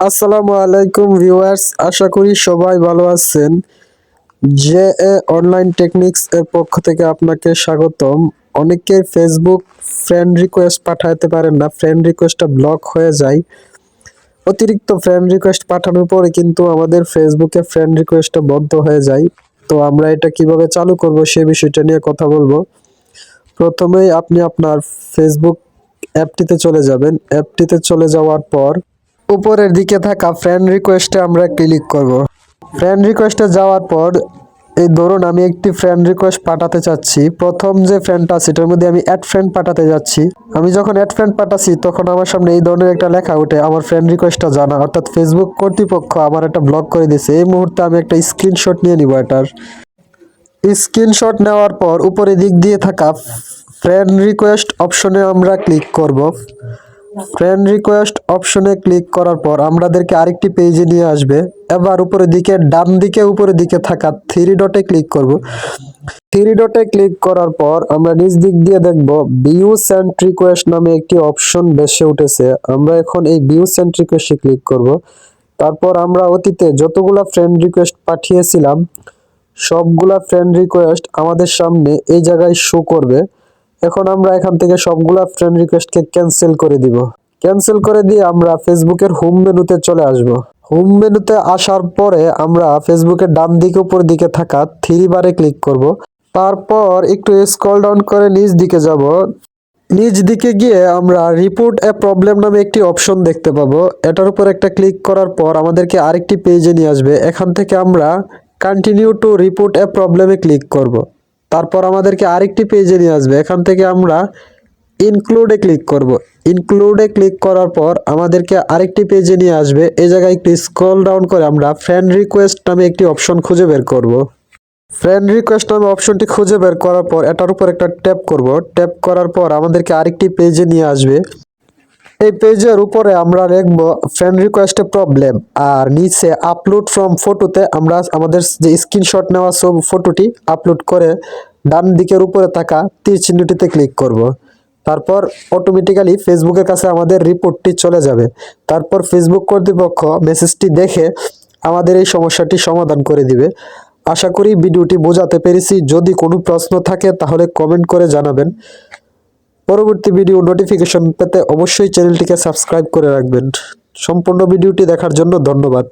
আসসালামু আলাইকুম ভিউয়ার্স, আশা করি সবাই ভালো আছেন। জে এ অনলাইন টেকনিক্স এর পক্ষ থেকে আপনাকে স্বাগতম। অনেকে ফেসবুক ফ্রেন্ড রিকোয়েস্ট পাঠাতে পারেন না ফ্রেন্ড রিকোয়েস্টটা ব্লক হয়ে যায়। অতিরিক্ত ফ্রেন্ড রিকোয়েস্ট পাঠানোর পরে কিন্তু আমাদের ফেসবুকে ফ্রেন্ড রিকোয়েস্টটা বন্ধ হয়ে যায়। তো আমরা এটা কীভাবে চালু করব সেই বিষয়টা নিয়ে কথা বলব। প্রথমেই আপনি আপনার ফেসবুক অ্যাপটিতে চলে যাবেন। অ্যাপটিতে চলে যাওয়ার পর উপরের দিকে থাকা ফ্রেন্ড রিকোয়েস্টে আমরা ক্লিক করব। ফ্রেন্ড রিকোয়েস্টে যাওয়ার পর, এই ধরুন আমি একটি ফ্রেন্ড রিকোয়েস্ট পাঠাতে চাচ্ছি। প্রথম যে ফ্রেন্ডটা আছে, এটার মধ্যে আমি অ্যাড ফ্রেন্ড পাঠাতে যাচ্ছি। আমি যখন অ্যাড ফ্রেন্ড পাঠাচ্ছি, তখন আমার সামনে এই ধরনের একটা লেখা ওঠে, আমার ফ্রেন্ড রিকোয়েস্টটা জানা। অর্থাৎ ফেসবুক কর্তৃপক্ষ আমার একটা ব্লক করে দিয়েছে। এই মুহূর্তে আমি একটা স্ক্রিনশট নিয়ে নিব এটার। স্ক্রিনশট নেওয়ার পর উপরে দিক দিয়ে থাকা ফ্রেন্ড রিকোয়েস্ট অপশনে আমরা ক্লিক করব। ফ্রেন্ড রিকোয়েস্ট অপশনে ক্লিক করার পর আমাদেরকে আরেকটি পেজে নিয়ে আসবে। এবার উপরের দিকে, ডান দিকে, উপরের দিকে থাকা থ্রি ডটে ক্লিক করব। থ্রি ডটে ক্লিক করার পর আমরা নিচ দিক দিয়ে দেখব ভিউ সেন্ট রিকোয়েস্ট নামে একটি অপশন বেসে উঠেছে। আমরা এখন এই ভিউ সেন্ট রিকোয়েস্টে ক্লিক করব। তারপর আমরা অতীতে যতগুলা ফ্রেন্ড রিকোয়েস্ট পাঠিয়েছিলাম, সবগুলা ফ্রেন্ড রিকোয়েস্ট আমাদের সামনে এই জায়গায় শো করবে। এখন আমরা এখান থেকে সবগুলা ফ্রেন্ড রিকোয়েস্টকে ক্যান্সেল করে দিব। ক্যান্সেল করে দিয়ে আমরা ফেসবুকের হোম মেনুতে চলে আসব। হোম মেনুতে আসার পরে আমরা ফেসবুকের ডান দিকে উপর দিকে থাকা থ্রি বারে ক্লিক করব। তারপর একটু স্ক্রল ডাউন করে নিচ দিকে যাব। নিচ দিকে গিয়ে আমরা রিপোর্ট এ প্রবলেম নামে একটি অপশন দেখতে পাবো। এটার উপর একটা ক্লিক করার পর আমাদেরকে আরেকটি পেজে নিয়ে আসবে। এখান থেকে আমরা কন্টিনিউ টু রিপোর্ট এ প্রবলেমে ক্লিক করব। তারপর আমাদেরকে আরেকটি পেজে নিয়ে আসবে। এখান থেকে আমরা ইনক্লুডে ক্লিক করব। ইনক্লুডে ক্লিক করার পর আমাদেরকে আরেকটি পেজে নিয়ে আসবে। এই জায়গায় একটু স্ক্রল ডাউন করে আমরা ফ্রেন্ড রিকোয়েস্ট নামে একটি অপশন খুঁজে বের করব। ফ্রেন্ড রিকোয়েস্ট নামে অপশনটি খুঁজে বের করার পর এটার উপর একটা ট্যাপ করব। ট্যাপ করার পর আমাদেরকে আরেকটি পেজে নিয়ে আসবে। এই পেজের উপরে আমরা লিখব ফ্রেন্ড রিকোয়েস্টে প্রবলেম আর নিচে আপলোড ফ্রম ফটোতে আমরা আমাদের যে স্ক্রিনশট নেওয়া সব ফটোটি আপলোড করে ডান দিকের উপরে থাকা তীর চিহ্নটিতে ক্লিক করব। তারপর অটোমেটিক্যালি ফেসবুকের কাছে আমাদের রিপোর্টটি চলে যাবে। তারপর ফেসবুক কর্তৃপক্ষ মেসেজটি দেখে আমাদের এই সমস্যাটি সমাধান করে দিবে। আশা করি ভিডিওটি বোঝাতে পেরেছি। যদি কোনো প্রশ্ন থাকে তাহলে কমেন্ট করে জানাবেন। পরবর্তী ভিডিও নোটিফিকেশন পেতে অবশ্যই চ্যানেলটিকে সাবস্ক্রাইব করে রাখবেন। সম্পূর্ণ ভিডিওটি দেখার জন্য ধন্যবাদ।